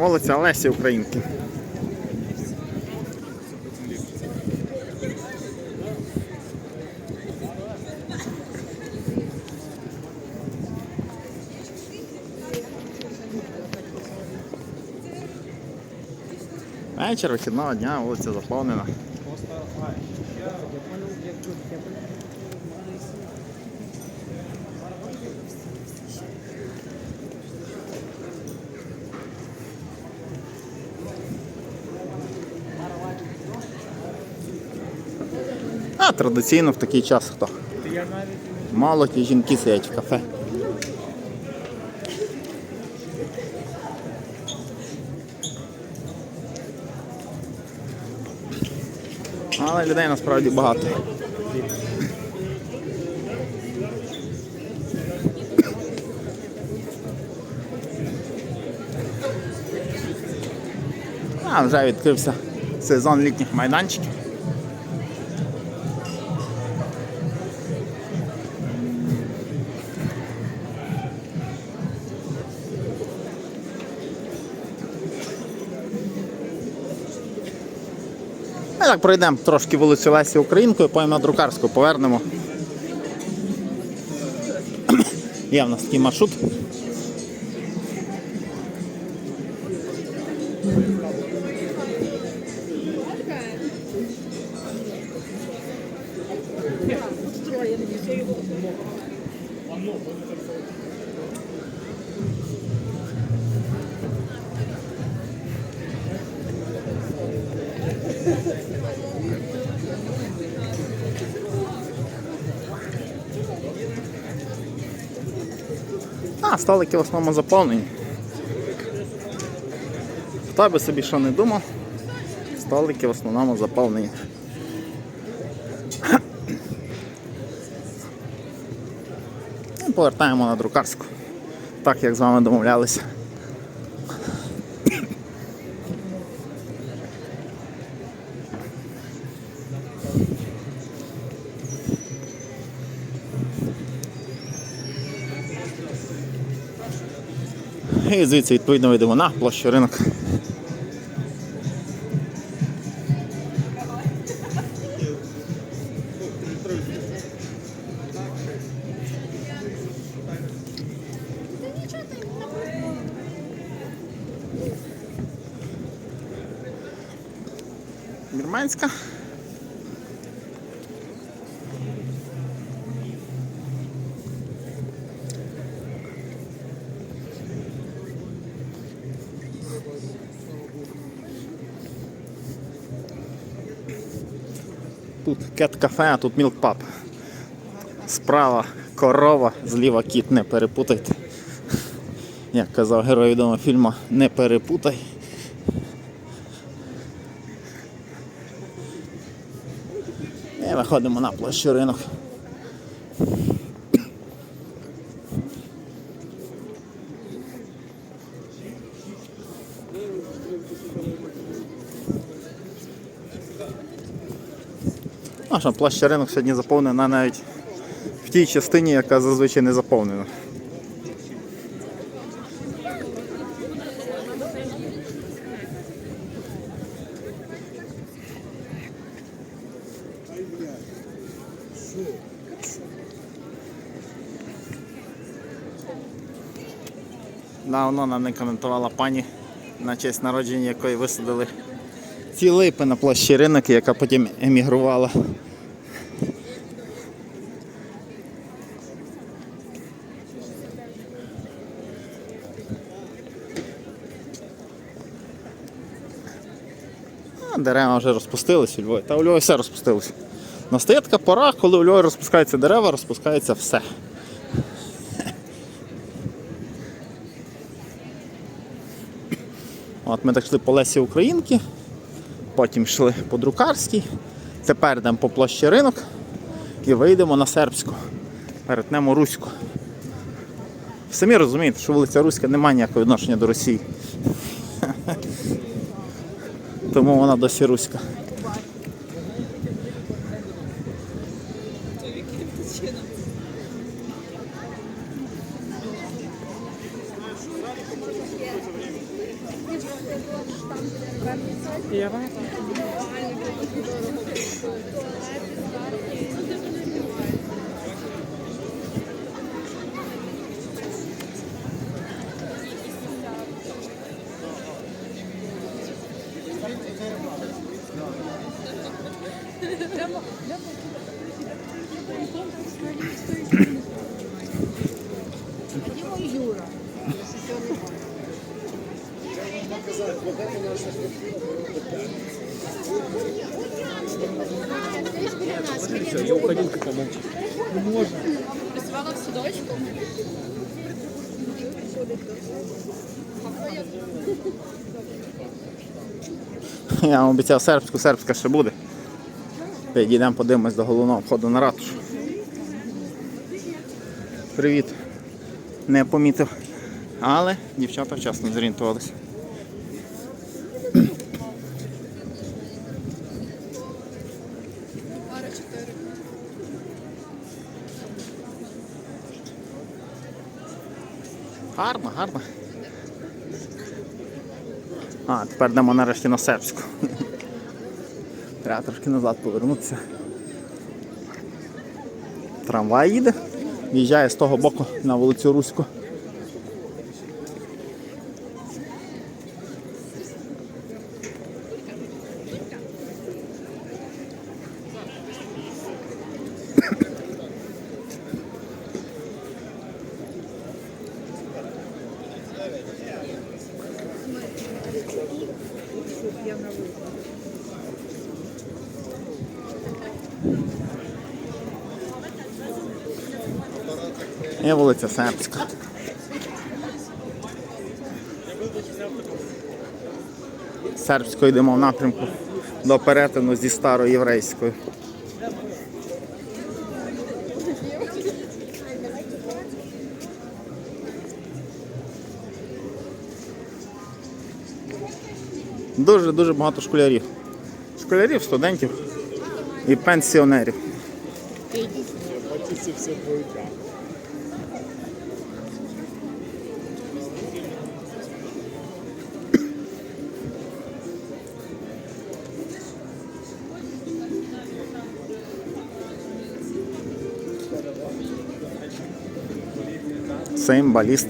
Вулиця Лесі Українки. Вечір вихідного дня, вулиця заповнена. Традиційно в такий час хто? Мало ті жінки сидять в кафе. Але людей насправді багато. А вже відкрився сезон літніх майданчиків. Так пройдемо трошки вулицю Лесі Українкою, на друкарську повернемо. Є в нас такий маршрут. А, столики в основному заповнені. Хто би собі що не думав, столики в основному заповнені. Повертаємо на друкарську. Так як з вами домовлялися. І звідси відповідно вийдемо на площу ринок. Вірменська. Тут кет-кафе, а тут мілк пап. Справа корова, зліва кіт, не перепутайте. Як казав герой відомого фільму, не перепутай. І виходимо на площу ринок. Наша площа ринок сьогодні заповнена навіть в тій частині, яка зазвичай не заповнена. Давно нам не коментувала пані, на честь народження якої висадили ці липи на площі ринок, яка потім емігрувала. Дерева вже розпустились у Львові. Та у Львові все розпустилось. Настає така пора, коли у Львові розпускаються дерева, розпускається все. От ми так йшли по Лесі Українки, потім йшли по Друкарській, тепер йдемо по площі ринок і вийдемо на сербську. Перетнемо Руську. Самі розумієте, що вулиця Руська не має ніякого відношення до Росії. Тому вона досі руська. Єва? Прямо, прямо. Працювала в садочку. Я вам обіцяв сербську, сербська ще буде. Підійдемо, подивимось до головного входу на ратушу. Привіт. Не помітив. Але дівчата вчасно зорієнтувалися. Гарно, гарно. А, тепер йдемо нарешті на сербську. Треба трошки назад повернутися. Трамвай їде, в'їжджає з того боку на вулицю Руську. І вулиця Сербська. Сербською йдемо в напрямку до перетину зі староєврейською. Дуже-дуже багато школярів. Школярів, студентів і пенсіонерів. Цимбаліст.